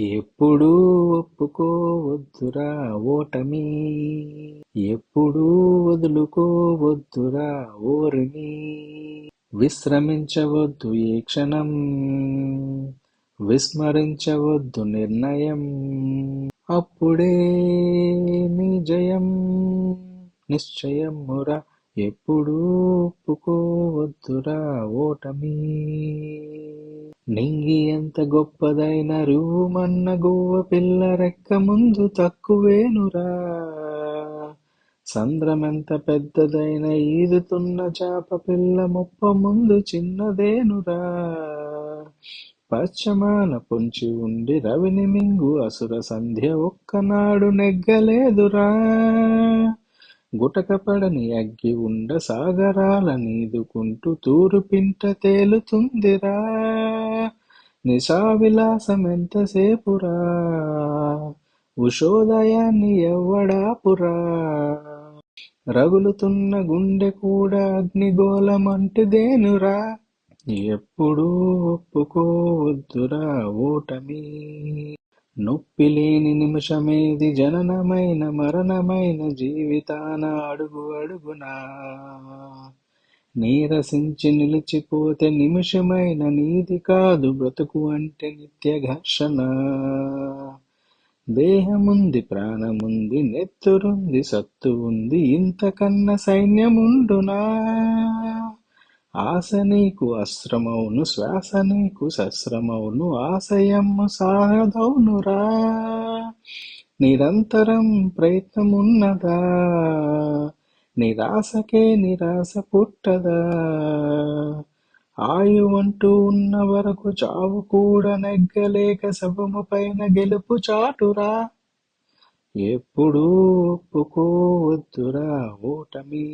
ఎప్పుడూ ఒప్పుకోవద్దురా ఓటమి. ఎప్పుడూ వదులుకోవద్దురా ఓరిని. విశ్రమించవద్దు ఏ క్షణం. విస్మరించవద్దు నిర్ణయం. అప్పుడే నీ జయం నిశ్చయమురా. ఎప్పుడూ ఒప్పుకోవద్దురా ఓటమి. నింగి ఎంత గొప్పదైన రూమన్న గువ్వ పిల్ల రెక్క ముందు తక్కువేనురా. సంద్రమెంత పెద్దదైన ఈదుతున్న చాప పిల్ల ముప్ప ముందు చిన్నదేనురా. పశ్చమాన పొంచి ఉండి రవిని మింగు అసుర సంధ్య ఒక్కనాడు నెగ్గలేదురా. గుటకపడని అగ్గి ఉండ సాగరాల నీదుకుంటూ తూరు పింట తేలుతుందిరా. నిశా విలాసం ఎంతసేపురా ఉషోదయాన్ని ఎవ్వడాపురా? రగులుతున్న గుండె కూడా అగ్నిగోళమంటిదేనురా? ఎప్పుడూ ఒప్పుకోవద్దురా ఓటమి? నొప్పి లేని నిమిషమేది జననమైన మరణమైన జీవితాన అడుగు అడుగునా? నీరసించి నిలిచిపోతే నిమిషమైన నీది కాదు బ్రతుకు అంటే నిత్య ఘర్షణ దేహముంది ప్రాణముంది నెత్తురుంది సత్తు ఉంది ఇంతకన్నా సైన్యముండునా? ఆశ నీకు అస్త్రమౌను శ్వాస నీకు శస్త్రమౌను ఆశయము సాగదౌనురా నిరంతరం ప్రయత్నమున్నదా? నిరాశకే నిరాశ పుట్టదా? ఆయువంటూ ఉన్న వరకు చావు కూడా నెగ్గలేక శవము పైన గెలుపు చాటురా? ఎప్పుడూ ఒప్పుకోవద్దురా ఓటమి.